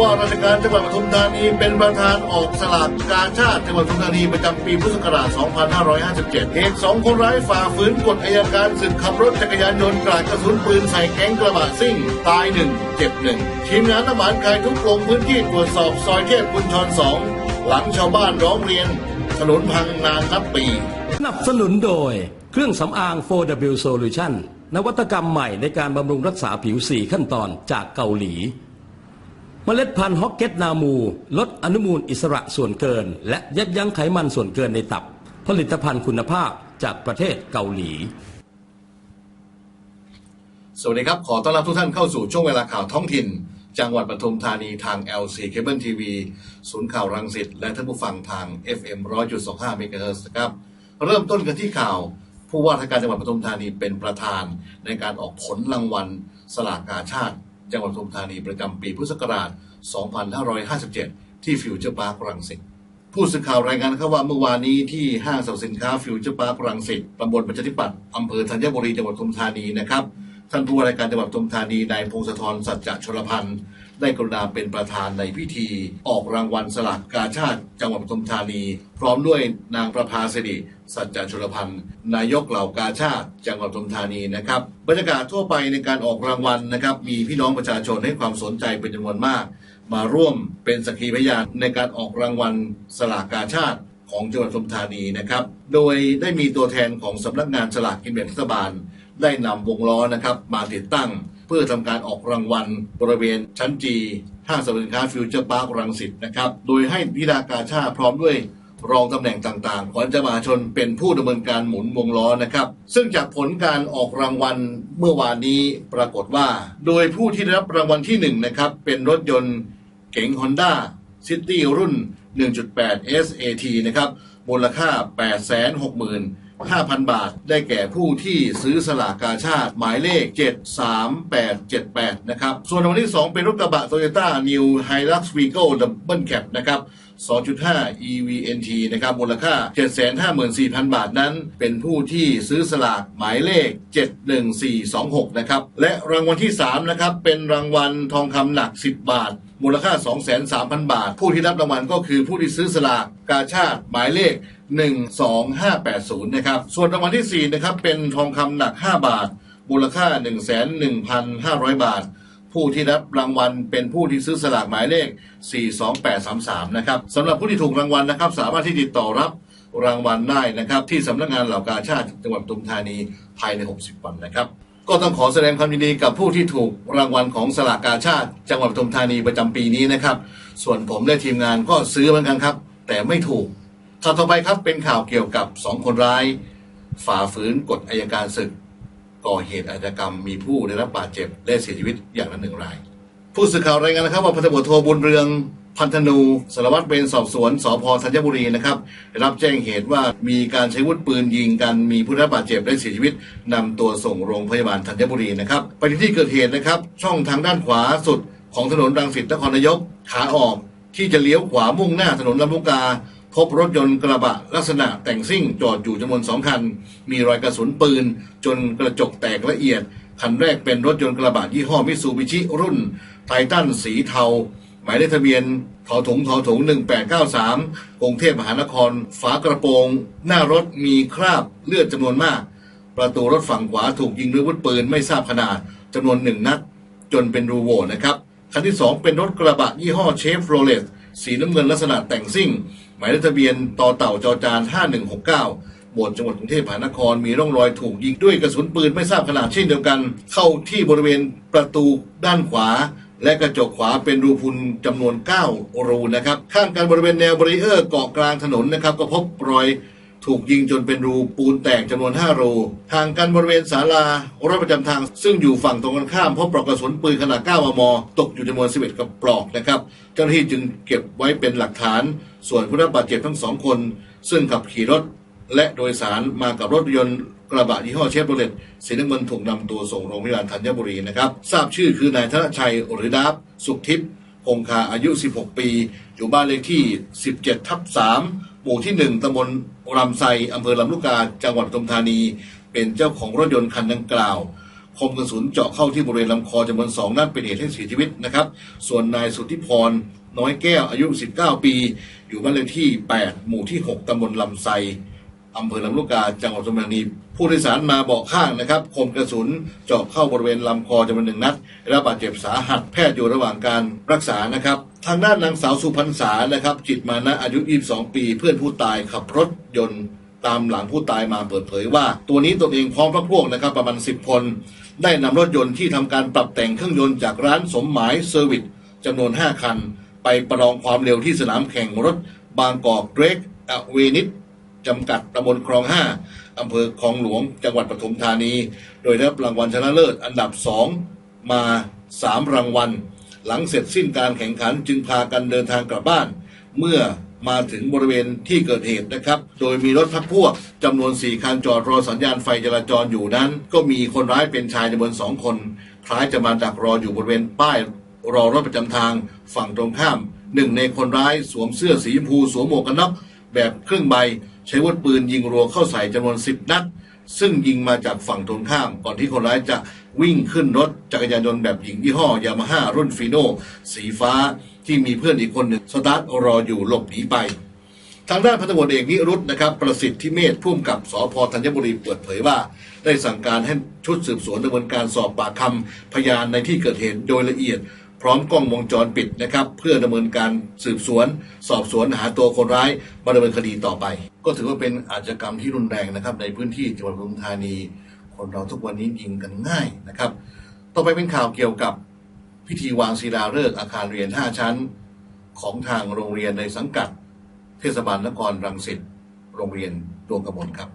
ว่าราชการจังหวัดปทุมธานีเป็นประธานออกสลากกาชาติจังหวัดปทุมธานีประจำปีพุทธศักราช 2557 เหตุสองคนร้ายฝ่าฝืนกฎอัยการศึกขับรถจักรยานยนต์กราดกระสุนปืนใส่แก๊งกระบะซิ่ง ตายหนึ่งเจ็บหนึ่งทีมงานทหารคายทุกลงพื้นที่ตรวจสอบซอยเทพกุญชรสองหลังชาวบ้านร้องเรียนถนนพังนานนับปีสนับสนุนโดยเครื่องสำอาง 4W Solution นวัตกรรมใหม่ในการบำรุงรักษาผิว 4 ขั้นตอนจากเกาหลี เมล็ดพันธุ์ฮอกเก็ตนามู ลดอนุมูลอิสระส่วนเกิน และยับยั้งไขมันส่วนเกินในตับ ผลิตภัณฑ์คุณภาพจากประเทศเกาหลี สวัสดีครับ ขอต้อนรับทุกท่านเข้าสู่ช่วงเวลาข่าวท้องถิ่น จังหวัดปทุมธานีทาง LC Cable TV ศูนย์ข่าวรังสิตและท่านผู้ฟังทาง FM 100.25เมกะเฮิรตซ์ครับ เริ่มต้นกันที่ข่าว ผู้ว่าราชการจังหวัดปทุมธานีเป็นประธานในการออกผลรางวัลสลากกาชาติ จังหวัดปทุมธานีประจำปีพุทธศักราช 2557 ที่ฟิวเจอร์พาร์ครังสิตผู้สื่อข่าวรายงานครับว่าเมื่อวานนี้ที่ห้างสรรพสินค้าฟิวเจอร์พาร์ครังสิตตำบลประชาธิปัตย์อำเภอธัญบุรีจังหวัดปทุมธานีนะครับ ท่านผู้ว่าราชการจังหวัดปทุมธานีนายพงศธรสัจจชลพันธ์ได้กรุณาเป็นประธานในพิธี ออกรางวัลสลากกาชาติจังหวัดปทุมธานี พร้อมด้วยนางประภาสิริสัจจชลพันธ์นายกเหล่ากาชาติจังหวัดปทุมธานีนะครับบรรยากาศทั่วไปในการออกรางวัลนะครับ มีพี่น้องประชาชนให้ความสนใจเป็นจำนวนมาก มาร่วมเป็นสักขีพยานในการออกรางวัลสลากกาชาติของจังหวัดปทุมธานีนะครับ โดยได้มีตัวแทนของสำนักงานสลากกินแบ่งรัฐบาล ได้นำวงล้อนะครับ มาติดตั้ง เพื่อทำการออกรางวัลบริเวณชั้นจีห้างสรรพสินค้าฟิวเจอร์พาร์ครังสิตนะครับ โดยให้พิดากาชาพร้อมด้วยรองตำแหน่งต่างๆ ขวัญจะมาชนเป็นผู้ดำเนินการหมุนวงล้อนะครับ ซึ่งจากผลการออกรางวัลเมื่อวานนี้ปรากฏว่า โดยผู้ที่ได้รับรางวัลที่หนึ่งนะครับ เป็นรถยนต์เก๋ง Honda City รุ่น 1.8 SAT นะครับ มูลค่า 5,000 บาท ได้แก่ผู้ที่ซื้อสลากกาชาติ หมายเลข 73878 นะครับ ส่วนรางวัลที่ 2 เป็นรถกระบะ Toyota New Hilux Vigo Double Cab นะครับ2.5 EVNT นะครับ มูลค่า 754,000 บาทนั้น เป็นผู้ที่ซื้อสลากหมายเลข 71426 นะครับ และรางวัลที่ 3 นะครับ เป็นรางวัลทองคำหนัก 10 บาท มูลค่า203,000 บาท ผู้ที่รับรางวัลก็คือผู้ที่ซื้อสลากกาชาติหมายเลข 12580 นะครับ ส่วนรางวัลที่ 4 นะครับ เป็นทองคำหนัก 5 บาท มูลค่า111,500 บาท ผู้ที่รับรางวัลเป็นผู้ที่ซื้อสลากหมายเลข 42833 นะครับสำหรับผู้ที่ถูกรางวัลนะครับ สามารถที่ติดต่อรับรางวัลได้นะครับ ที่สำนักงานเหล่ากาชาติจังหวัดปทุมธานีภายใน 60 วันนะครับ ก็ต้องขอแสดงความยินดีกับผู้ที่ถูกรางวัลของสลากกาชาติ จังหวัดปทุมธานีประจำปีนี้นะครับ ส่วนผมและทีมงานก็ซื้อเหมือนกันครับ แต่ไม่ถูก ข่าวต่อไปครับเป็นข่าวเกี่ยวกับสองคนร้าย ฝ่าฝืนกฎอายการศึก ก่อเหตุอาชญากรรมมีผู้ได้รับบาดเจ็บและเสียชีวิตอย่างละหนึ่งราย ผู้สื่อข่าวรายงานนะครับว่าพันตำรวจโทบุญเรืองพันธนูสารวัตรเวรสอบสวนสพธัญบุรีนะครับได้รับแจ้งเหตุว่ามีการใช้อาวุธปืนยิงกันมีผู้ได้รับบาดเจ็บและเสียชีวิตนำตัวส่งโรงพยาบาลธัญบุรีนะครับไปที่ที่เกิดเหตุนะครับ ช่องทางด้านขวาสุดของถนนรังสิตนครนายกขาออกที่จะเลี้ยวขวามุ่งหน้าถนนลำลูกกา พบรถยนต์กระบะลักษณะแต่งซิ่งจอดอยู่จำนวนสองคัน มีรอยกระสุนปืน จนกระจกแตกละเอียด คันแรกเป็นรถยนต์กระบะยี่ห้อมิตซูบิชิรุ่นไททันสีเทา หมายเลขทะเบียนทอถุงทอถุง 1893กรุงเทพมหานคร ฝากระโปรง หน้ารถมีคราบเลือดจำนวนมาก ประตูรถฝั่งขวาถูกยิงด้วยวุธปืนไม่ทราบขนาดจำนวนหนึ่งนัดจนเป็นรูโหว่นะครับคันที่ 2 เป็นรถกระบะยี่ห้อเชฟโรเลต สีน้ำเงินลักษณะแต่งซิ่ง หมายเลขทะเบียนต่อเต่าจอจาน 5169 บนจังหวัดกรุงเทพมหานครมีร่องรอยถูกยิงด้วยกระสุนปืนไม่ทราบขนาดเช่นเดียวกัน เข้าที่บริเวณประตูด้านขวา และกระจกขวาเป็นรูพุนจำนวน 9 รูนะครับ ข้างกันบริเวณแนวบริเออร์เกาะกลางถนนนะครับ ก็พบรอย ถูกยิงจนเป็นรูปูนแตกจำนวน 5 รู ห่างกันบริเวณศาลารถประจำทาง ซึ่งอยู่ฝั่งตรงกันข้ามพบปลอกกระสุนปืนขนาด 9 มม ตกอยู่จำนวน 11 กระปลอกนะครับ เจ้าหน้าที่จึงเก็บไว้เป็นหลักฐาน ส่วนผู้รับบาดเจ็บทั้งสองคน ซึ่งขับขี่รถ และโดยสารมากับรถยนต์กระบะยี่ห้อเชฟโรเลตสีน้ำเงินถูกนำตัวส่งโรงพยาบาลธัญบุรีนะครับทราบชื่อคือนายธนชัยหรือดับสุขทิพย์คงคาอายุ 16 ปี อยู่บ้านเลขที่ 17 ทับ 3 หมู่ที่หนึ่งตำบลรำไซอำเภอลำลูกกาจังหวัดปทุมธานี เป็นเจ้าของรถยนต์คันดังกล่าว คมกระสุนเจาะเข้าที่บริเวณลำคอจำนวนสองนัดเป็นเหตุให้เสียชีวิตนะครับ ส่วนนายสุทธิพรน้อยแก้วอายุ 19 ปี อยู่บ้านเลขที่ 8 หมู่ที่ 6ตำบลลำไซ อำเภอลำลูกกาจังหวัดสุพรรณบุรีผู้โดยสารมาเบาะข้างนะครับคมกระสุนเจาะเข้าบริเวณลำคอจำนวนหนึ่งนัดได้รับบาดเจ็บสาหัสแพทย์อยู่ระหว่างการรักษานะครับ ทางด้านนางสาวสุพรรณษานะครับ จิตมานะอายุ 22 ปี เพื่อนผู้ตายขับรถยนต์ตามหลังผู้ตายมาเปิดเผยว่า ตัวนี้ตนเองพร้อมพรรคพวกนะครับ ประมาณ 10 คน ได้นำรถยนต์ที่ทำการปรับแต่งเครื่องยนต์จากร้านสมหมายเซอร์วิสจำนวน 5 คัน ไปประลองความเร็วที่สนามแข่งรถ บางกอกเดรกอเวนิส จำกัดตำบลคลอง5อำเภอคลองหลวง จังหวัดปทุมธานี โดยได้รับรางวัลชนะเลิศอันดับ2มา3รางวัล หลังเสร็จสิ้นการแข่งขันจึงพากันเดินทางกลับบ้าน เมื่อมาถึงบริเวณที่เกิดเหตุนะครับ โดยมีรถพักพวกจำนวน 4 คันจอดรอสัญญาณไฟจราจรอยู่นั้น ก็มีคนร้ายเป็นชายจำนวนสองคน คล้ายจะมาดักรออยู่บริเวณป้ายรอรถประจำทางฝั่งตรงข้าม หนึ่งในคนร้ายสวมเสื้อสีชมพูสวมหมวกกันน็อก แบบครึ่งใบ ใช้อาวุธปืนยิงรัวเข้าใส่จำนวน 10 นัด ซึ่งยิงมาจากฝั่งตรงข้าม ก่อนที่คนร้ายจะวิ่งขึ้นรถจักรยานยนต์แบบหญิงยี่ห้อยามาฮ่ารุ่นฟีโนสีฟ้าที่มีเพื่อนอีกคนหนึ่งสตาร์ทรออยู่หลบหนีไปทางด้านพันตำรวจเอกนิรุตนะครับประสิทธิเมธผู้กำกับสพธัญบุรีเปิดเผยว่า ได้สั่งการให้ชุดสืบสวนดำเนินการสอบปากคำพยานในที่เกิดเหตุโดยละเอียด พร้อมกล้องวงจรปิดนะครับ เพื่อดำเนินการสืบสวน สอบสวนหาตัวคนร้ายมาดำเนินคดีต่อไป ก็ถือว่าเป็นอาชญากรรมที่รุนแรงนะครับ ในพื้นที่จังหวัดปทุมธานี คนเราทุกวันนี้ยิงกันง่ายนะครับ ต่อไปเป็นข่าวเกี่ยวกับพิธีวางศิลาฤกษ์อาคารเรียน 5 ชั้น ของทางโรงเรียนในสังกัด เทศบาลนครรังสิตโรงเรียนดวงกระมลครับ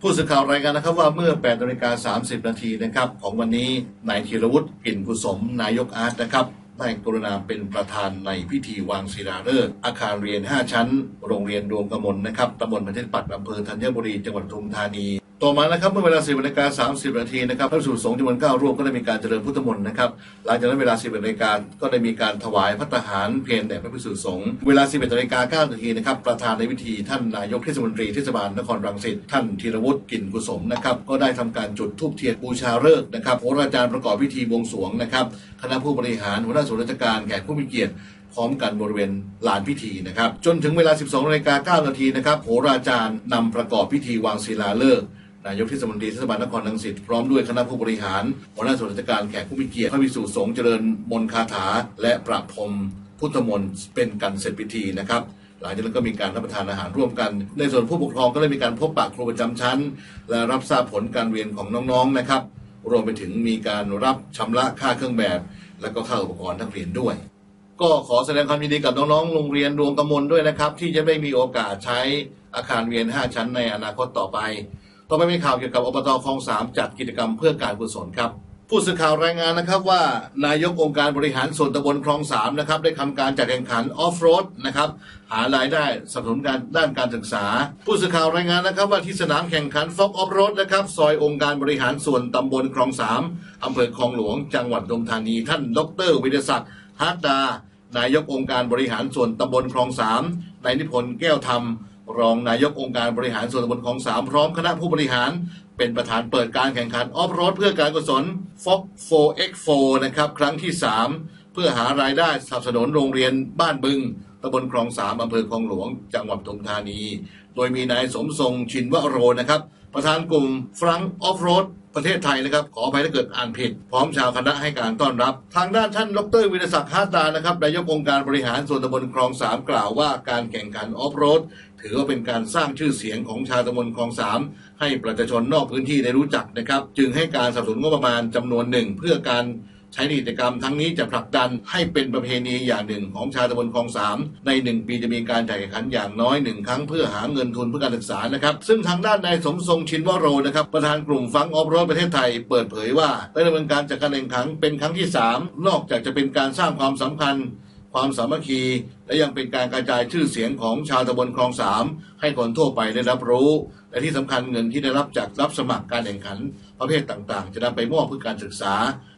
ผู้สื่อข่าวรายงานนะครับว่าเมื่อ8นาฬิกา30 นาทีนะครับของวันนี้นายธีรวุฒิกลิ่นกุสมนายกอาร์ตนะครับ ได้กรุณาเป็นประธานในพิธีวางศิลาฤกษ์อาคารเรียน 5 ชั้น โรงเรียนดวงกมลนะครับตำบลประเทศปัตตอำเภอธัญบุรีจังหวัดปทุมธานีต่อมานะครับเมื่อเวลา 10นาฬิกา30 นาทีนะครับพระสุสงฆ์จำนวน9รูปก็ได้มีการเจริญพุทธมนต์นะครับหลังจากนั้นเวลา11นาฬิกาก็ได้มีการถวายพัตหารเพลแด่พระภิกษุสงฆ์เวลา 11นาฬิกา9นาทีนะครับประธานในพิธีท่านนายกเทศมนตรีเทศบาลนครรังสิตท่านธีรวุฒิกลิ่นกุศลนะครับก็ได้ทำการจุดธูปเทียนบูชาฤกษ์นะครับโหราจารย์ประกอบพิธีบวงสรวงนะครับคณะผู้บริหารหัวหน้าส่วนราชการแขกผู้มีเกียรติ พร้อมกันบริเวณลานพิธีนะครับ จนถึงเวลา 12นาฬิกา9นาทีนะครับโหราจารย์นำประกอบพิธีวางศิลาฤกษ์นายกเทศมนตรีเทศบาลนครรังสิตพร้อมด้วยคณะผู้บริหารหัวหน้าส่วนราชการแขกผู้มีเกียรติพระภิกษุสงฆ์เจริญมนคาถา และประพรมพุทธมนต์เป็นการเสร็จพิธีนะครับหลังจากนั้นก็มีการรับประทานอาหารร่วมกัน ในส่วนผู้ปกครองก็ได้มีการพบปะครูประจำชั้น และรับทราบผลการเรียนของน้องๆนะครับ รวมไปถึงมีการรับชำระค่าเครื่องแบบ และก็ค่าอุปกรณ์นักเรียนด้วย ก็ขอแสดงความยินดีกับน้องๆ โรงเรียนดวงกมลด้วยนะครับ ที่จะได้มีโอกาสใช้อาคารเรียน 5 ชั้นในอนาคตต่อไป ต่อไปเป็นข่าวเกี่ยวกับอบตคลองสามจัดกิจกรรมเพื่อการกุศลครับ ผู้สื่อข่าวรายงานนะครับว่านายกองค์การบริหารส่วนตำบลคลองสามนะครับได้ทำการจัดแข่งขันออฟโรดนะครับหารายได้สนับสนุนการด้านการศึกษา ผู้สื่อข่าวรายงานนะครับว่าที่สนามแข่งขันฟอกออฟโรดนะครับซอยองค์การบริหารส่วนตำบลคลองสามอำเภอคลองหลวง จังหวัดปทุมธานีท่าน ดร วิทยศักดิ์ ฮาร์ดดานายกองค์การบริหารส่วนตำบลคลองสามนายนิพนธ์แก้วธรรม รองนายกองค์การบริหารส่วนตำบลคลองสามพร้อมคณะผู้บริหาร เป็นประธานเปิดการแข่งขันออฟโรดเพื่อการกุศล Fox 4X4 นะครับครั้งที่ 3 เพื่อหารายได้สนับสนุนโรงเรียนบ้านบึงตำบลคลองสามอำเภอคลองหลวง จังหวัดปทุมธานี โดยมีนายสมทรงชินวโรนะครับ ประธานกลุ่มฟรังออฟโรด ประเทศไทยนะครับ ขออภัยถ้าเกิดอ่านผิด พร้อมชาวคณะให้การต้อนรับ ทางด้านท่านดรวิทยศักดิ์ฮาตานะครับนายกองค์การบริหารส่วนตำบลคลองสามกล่าวว่าการแข่งขันออฟโรดถือว่าเป็นการสร้างชื่อเสียงของชาวตำบลคลองสามให้ประชาชนนอกพื้นที่ได้รู้จักนะครับ จึงให้การสนับสนุนงบประมาณจำนวนหนึ่งเพื่อการ ใช้ในกิจกรรมทั้งนี้จะผลักดันให้เป็นประเพณีอย่างหนึ่งของชาวตำบลคลองสามในหนึ่งปีจะมีการจัดแข่งขันอย่างน้อยหนึ่งครั้งเพื่อหาเงินทุนเพื่อการศึกษานะครับซึ่งทางด้านนายสมทรงชินวโรนะครับประธานกลุ่มฟังออฟโรดประเทศไทย เปิดเผยว่าได้ดำเนินการจัดการแข่งขันเป็นครั้งที่สามนอกจากจะเป็นการสร้างความสำคัญความสามัคคี และยังเป็นการกระจายชื่อเสียงของชาวตำบลคลองสามให้คนทั่วไปได้รับรู้ และที่สำคัญเงินที่ได้รับจากรับสมัครการแข่งขัน ประเภทต่างๆ จะนำไปมอบเพื่อการศึกษา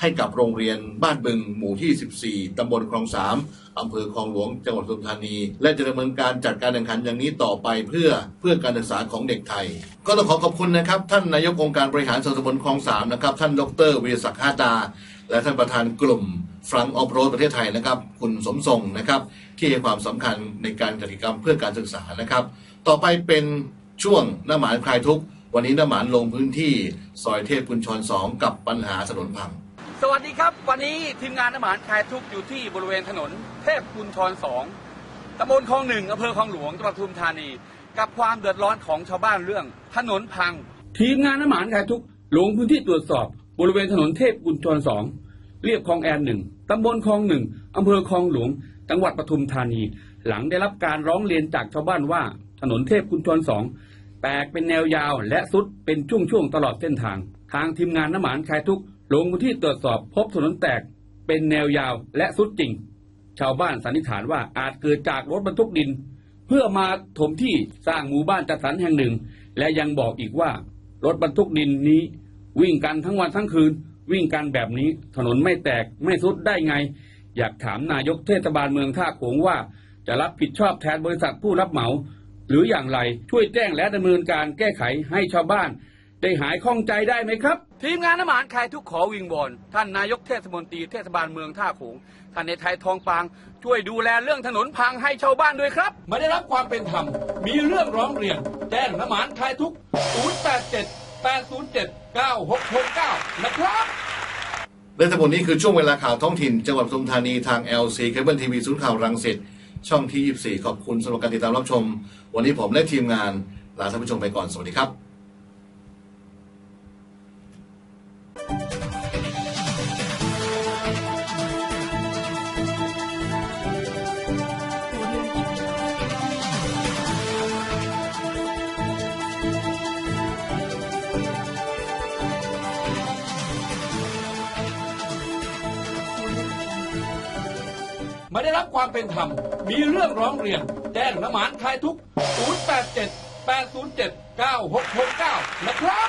ให้กับโรงเรียนบ้านบึงหมู่ที่ 14 ตำบลคลองสามอำเภอคลองหลวงจังหวัดปทุมธานีและจะดำเนินการจัดการแข่งขันอย่างนี้ต่อไปเพื่อเพื่อการศึกษาของเด็กไทย ก็ต้องขอขอบคุณนะครับ ท่านนายกองค์การบริหารส่วนตำบลคลองสามนะครับ ท่านดรวิศักดิ์ฮาดาและท่านประธานกลุ่มฟรังออฟโรดประเทศไทยนะครับ คุณสมทรงนะครับ ที่ให้ความสำคัญในการจัดกิจกรรมเพื่อการศึกษานะครับ ต่อไปเป็นช่วงหน้าหมานคลายทุกข์ วันนี้น้าหมานลงพื้นที่ซอยเทพกุญชรสองกับปัญหาถนนพัง สวัสดีครับวันนี้ทีมงานอาหารคลายทุกข์อยู่ที่บริเวณถนน เทพกุญชรสองตำบลคลองหนึ่งอำเภอคลองหลวงจังหวัดปทุมธานี กับความเดือดร้อนของชาวบ้านเรื่องถนนพัง ทีมงานอาหารคลายทุกข์ลงพื้นที่ตรวจสอบบริเวณถนนเทพกุญชรสองเรียบคลองแอนหนึ่งตำบลคลองหนึ่งอำเภอคลองหลวง จังหวัดปทุมธานี หลังได้รับการร้องเรียนจากชาวบ้านว่าถนนเทพกุญชรสอง แตกเป็นแนวยาวและสุดเป็นช่วงๆตลอดเส้นทาง ทางทีมงานน้ำหมานคลายทุกลงพื้นที่ตรวจสอบพบถนนแตกเป็นแนวยาวและสุดจริง ชาวบ้านสันนิษฐานว่าอาจเกิดจากรถบรรทุกดิน เพื่อมาถมที่สร้างหมู่บ้านจัดสรรแห่งหนึ่ง และยังบอกอีกว่ารถบรรทุกดินนี้ วิ่งกันทั้งวันทั้งคืน วิ่งกันแบบนี้ถนนไม่แตกไม่สุดได้ไง อยากถามนายกเทศบาลเมืองท่าโขงว่า จะรับผิดชอบแทนบริษัทผู้รับเหมา หรืออย่างไรช่วยแจ้งและดำเนินการแก้ไขให้ชาวบ้าน ได้หายข้องใจได้ไหมครับ ทีมงานน้ำหมานคลายทุกข์ขอวิงวอนท่านนายกเทศมนตรีเทศบาลเมืองท่าโขงท่านในไทยทองปาง ช่วยดูแลเรื่องถนนพังให้ชาวบ้านด้วยครับ ไม่ได้รับความเป็นธรรม มีเรื่องร้องเรียน แจ้งน้ำหมานคลายทุกข์087 807 9669 นะครับและทั้งหมดนี้คือช่วงเวลาข่าวท้องถิ่น จังหวัดปทุมธานีทาง LC เคเบิลทีวีศูนย์ข่าวรังสิต ช่องที่ 24 ขอบคุณสำหรับการติดตามรับชม วันนี้ผมและทีมงานลาท่านผู้ชมไปก่อน สวัสดีครับ ไม่ได้รับความเป็นธรรม มีเรื่องร้องเรียน แจ้งละหมานคลายทุก 087 807 9669 นะครับ